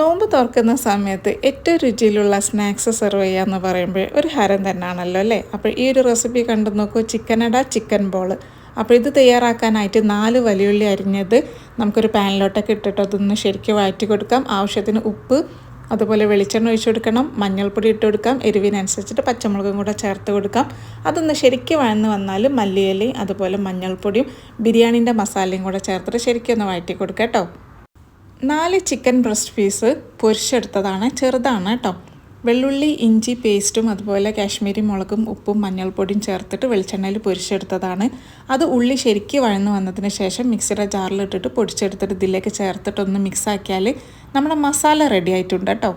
നോമ്പ് തുറക്കുന്ന സമയത്ത് ഏറ്റവും രുചിയിലുള്ള സ്നാക്സ് സെർവ് ചെയ്യുക എന്ന് പറയുമ്പോൾ ഒരു ഹരം തന്നെയാണല്ലോ അല്ലേ? അപ്പോൾ ഈ ഒരു റെസിപ്പി കണ്ടു നോക്കൂ ചിക്കനട ചിക്കൻ ബോൾ. അപ്പോൾ ഇത് തയ്യാറാക്കാനായിട്ട് നാല് വലിയുള്ളി അരിഞ്ഞത് നമുക്കൊരു പാനിലോട്ടൊക്കെ ഇട്ടിട്ട് അതൊന്ന് ശരിക്കും വഴറ്റി കൊടുക്കാം. ആവശ്യത്തിന് ഉപ്പ് അതുപോലെ വെളിച്ചെണ്ണ ഒഴിച്ചു കൊടുക്കണം മഞ്ഞൾപ്പൊടി ഇട്ട് കൊടുക്കാം എരിവിനനുസരിച്ചിട്ട് പച്ചമുളകും കൂടെ ചേർത്ത് കൊടുക്കാം. അതൊന്ന് ശരിക്കും വഴന്ന് വന്നാൽ മല്ലിയിലയും അതുപോലെ മഞ്ഞൾപ്പൊടിയും ബിരിയാണീന്റെ മസാലയും കൂടെ ചേർത്തിട്ട് ശരിക്കും ഒന്ന് വഴറ്റി കൊടുക്കാം കേട്ടോ. നാല് ചിക്കൻ ബ്രസ്റ്റ് പീസ് പൊരിച്ചെടുത്തതാണ്. ചെറുതാണ് കേട്ടോ വെള്ളുള്ളി ഇഞ്ചി പേസ്റ്റും അതുപോലെ കാശ്മീരി മുളകും ഉപ്പും മഞ്ഞൾപ്പൊടിയും ചേർത്തിട്ട് വെളിച്ചെണ്ണയിൽ പൊരിച്ചെടുത്തതാണ്. അത് ഉള്ളി ശരിക്ക് വഴന്ന് വന്നതിന് ശേഷം മിക്സിയുടെ ജാറിലിട്ടിട്ട് പൊടിച്ചെടുത്തിട്ട് ഇതിലേക്ക് ചേർത്തിട്ടൊന്ന് മിക്സാക്കിയാൽ നമ്മുടെ മസാല റെഡി ആയിട്ടുണ്ട് കേട്ടോ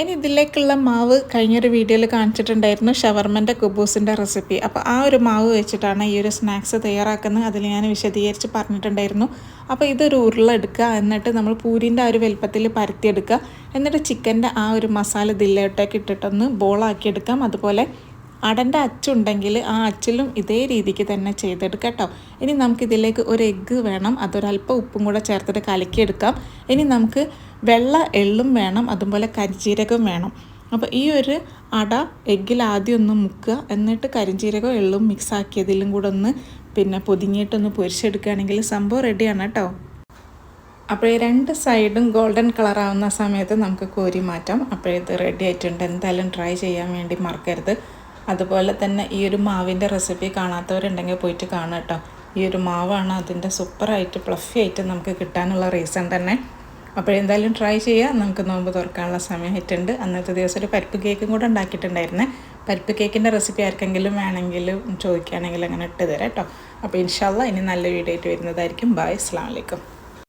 ഇനി ഇതിലേക്കുള്ള മാവ് കഴിഞ്ഞൊരു വീഡിയോയിൽ കാണിച്ചിട്ടുണ്ടായിരുന്നു ഷവർമന്റെ കുബൂസിന്റെ റെസിപ്പി. അപ്പോൾ ആ ഒരു മാവ് വെച്ചിട്ടാണ് ഈ ഒരു സ്നാക്സ് തയ്യാറാക്കുന്നത്. അതിൽ ഞാൻ വിശദീകരിച്ച് പറഞ്ഞിട്ടുണ്ടായിരുന്നു. അപ്പോൾ ഇതൊരു ഉരുള എടുക്കുക. എന്നിട്ട് നമ്മൾ പൂരിന്റെ ആ ഒരു വലുപ്പത്തിൽ പരത്തിയെടുക്കുക എന്നിട്ട് ചിക്കന്റെ ആ ഒരു മസാല ദില്ലോട്ടേക്ക് ഇട്ടിട്ടൊന്ന് ബോളാക്കിയെടുക്കാം അതുപോലെ അടന്റെ അച്ചുണ്ടെങ്കിൽ ആ അച്ചിലും ഇതേ രീതിക്ക് തന്നെ ചെയ്തെടുക്കാം കേട്ടോ. ഇനി നമുക്കിതിലേക്ക് ഒരു എഗ്ഗ് വേണം. അതൊരല്പം ഉപ്പും കൂടെ ചേർത്തിട്ട് കലക്കിയെടുക്കാം. ഇനി നമുക്ക് വെള്ള എള്ളും വേണം. അതുപോലെ കരിജീരകം വേണം. അപ്പോൾ ഈ ഒരു അട എഗ്ഗിൽ ആദ്യം ഒന്ന് മുക്കുക. എന്നിട്ട് കരിഞ്ചീരകം എള്ളും മിക്സ് ആക്കിയതിലും കൂടെ ഒന്ന് പിന്നെ പൊതിഞ്ഞിട്ടൊന്ന് പൊരിച്ചെടുക്കുകയാണെങ്കിൽ സംഭവം റെഡിയാണ് കേട്ടോ. അപ്പോൾ ഈ രണ്ട് സൈഡും ഗോൾഡൻ കളർ ആവുന്ന സമയത്ത് നമുക്ക് കോരി മാറ്റാം. അപ്പോഴിത് റെഡി ആയിട്ടുണ്ട്. എന്തായാലും ട്രൈ ചെയ്യാൻ വേണ്ടി മറക്കരുത്. അതുപോലെ തന്നെ ഈ ഒരു മാവിന്റെ റെസിപ്പി കാണാത്തവരുണ്ടെങ്കിൽ പോയിട്ട് കാണാം കേട്ടോ ഈ ഒരു മാവാണ് അതിന്റെ സൂപ്പറായിട്ട് പ്ലഫി ആയിട്ട് നമുക്ക് കിട്ടാനുള്ള റീസൺ തന്നെ. അപ്പോൾ എന്തായാലും ട്രൈ ചെയ്യുക. നമുക്ക് നോമ്പ് തുറക്കാനുള്ള സമയമായിട്ടുണ്ട് അന്നത്തെ ദിവസം ഒരു പരിപ്പ് കേക്കും കൂടെ ഉണ്ടാക്കിയിട്ടുണ്ടായിരുന്നേ. പരിപ്പ് കേക്കിന്റെ റെസിപ്പി ആർക്കെങ്കിലും വേണമെങ്കിൽ ചോദിക്കുകയാണെങ്കിൽ അങ്ങനെ ഇട്ട് തരാം കേട്ടോ അപ്പോൾ ഇൻഷാല്ല ഇനി നല്ല വീഡിയോ ആയിട്ട് വരുന്നതായിരിക്കും. ബായ് അസ്സാം വലൈക്കും